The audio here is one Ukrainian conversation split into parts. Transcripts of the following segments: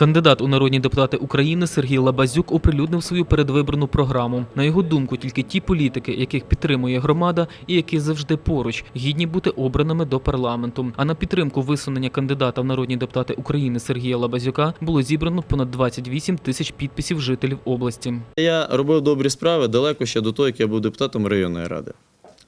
Кандидат у народні депутати України Сергій Лабазюк оприлюднив свою передвиборну програму. На його думку, тільки ті політики, яких підтримує громада і які завжди поруч, гідні бути обраними до парламенту. А на підтримку висунення кандидата в народні депутати України Сергія Лабазюка було зібрано понад 28 тисяч підписів жителів області. Я робив добрі справи далеко ще до того, як я був депутатом районної ради.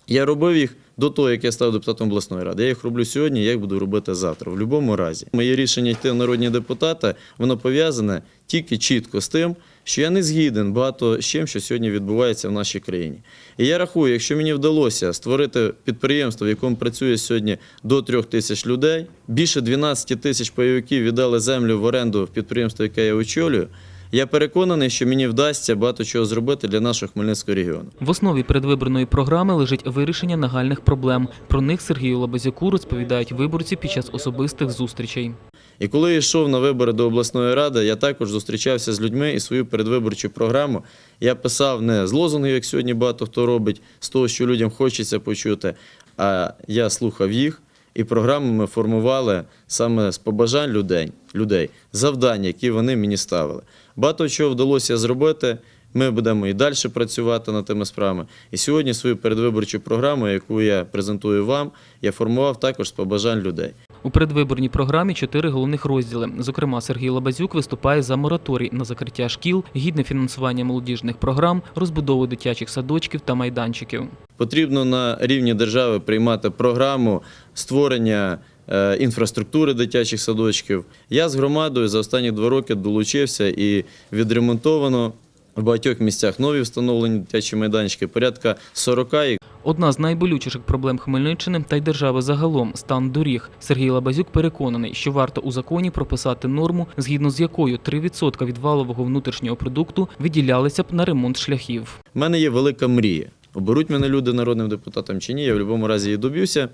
Я робив їх до того, як я став депутатом обласної ради. Я їх роблю сьогодні, я їх буду робити завтра. В будь-якому разі. Моє рішення йти в народні депутати, воно пов'язане тільки чітко з тим, що я не згіден багато з чим, що сьогодні відбувається в нашій країні. І я рахую, якщо мені вдалося створити підприємство, в якому працює сьогодні до трьох тисяч людей, більше 12 тисяч пайовиків віддали землю в оренду в підприємство, яке я очолюю. Я переконаний, що мені вдасться багато чого зробити для нашого Хмельницького регіону. В основі передвиборної програми лежить вирішення нагальних проблем. Про них Сергію Лабазюку розповідають виборці під час особистих зустрічей. І коли я йшов на вибори до обласної ради, я також зустрічався з людьми і свою передвиборчу програму я писав не з лозунгів, як сьогодні багато хто робить, з того, що людям хочеться почути, а я слухав їх. І програму ми формували саме з побажань людей, людей, завдань, які вони мені ставили. Багато чого вдалося зробити. Ми будемо і далі працювати над тими справами. І сьогодні свою передвиборчу програму, яку я презентую вам, я формував також з побажань людей. У передвиборній програмі чотири головних розділи. Зокрема, Сергій Лабазюк виступає за мораторій на закриття шкіл, гідне фінансування молодіжних програм, розбудову дитячих садочків та майданчиків. Потрібно на рівні держави приймати програму створення е, інфраструктури дитячих садочків. Я з громадою за останні два роки долучився і відремонтовано в багатьох місцях нові встановлені дитячі майданчики, порядка 40 їх. Одна з найболючіших проблем Хмельниччини та й держави загалом стан доріг. Сергій Лабазюк переконаний, що варто у законі прописати норму, згідно з якою 3% від валового внутрішнього продукту виділялися б на ремонт шляхів. У мене є велика мрія. Оберуть мене люди народним депутатом чи ні, я в будь-якому разі її доб'юся.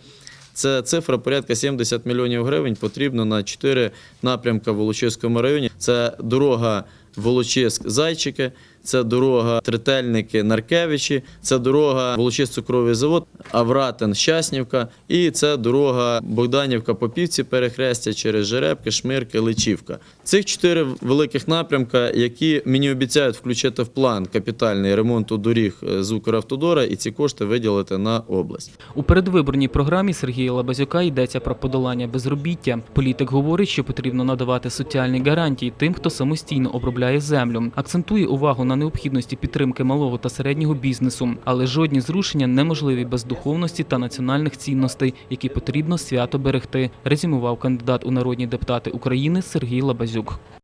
Це цифра порядка 70 мільйонів гривень потрібно на 4 напрямки в Волочиському районі. Це дорога Волочиськ-Зайчики, це дорога Третельники-Наркевичі, це дорога Волочиськ-Цукровий завод, Авратин-Щаснівка і це дорога Богданівка-Попівці, перехрестя через Жеребки, Шмирки, Личівка. Цих чотири великих напрямка, які мені обіцяють включити в план капітальний ремонту доріг е, з Укравтодора і ці кошти виділити на область. У передвиборній програмі Сергія Лабазюка йдеться про подолання безробіття. Політик говорить, що потрібно надавати соціальні гарантії тим, хто самостійно обробляє землю. Акцентує увагу на необхідності підтримки малого та середнього бізнесу, але жодні зрушення неможливі без духовності та національних цінностей, які потрібно свято берегти. Резюмував кандидат у народні депутати України Сергій Лабазюк.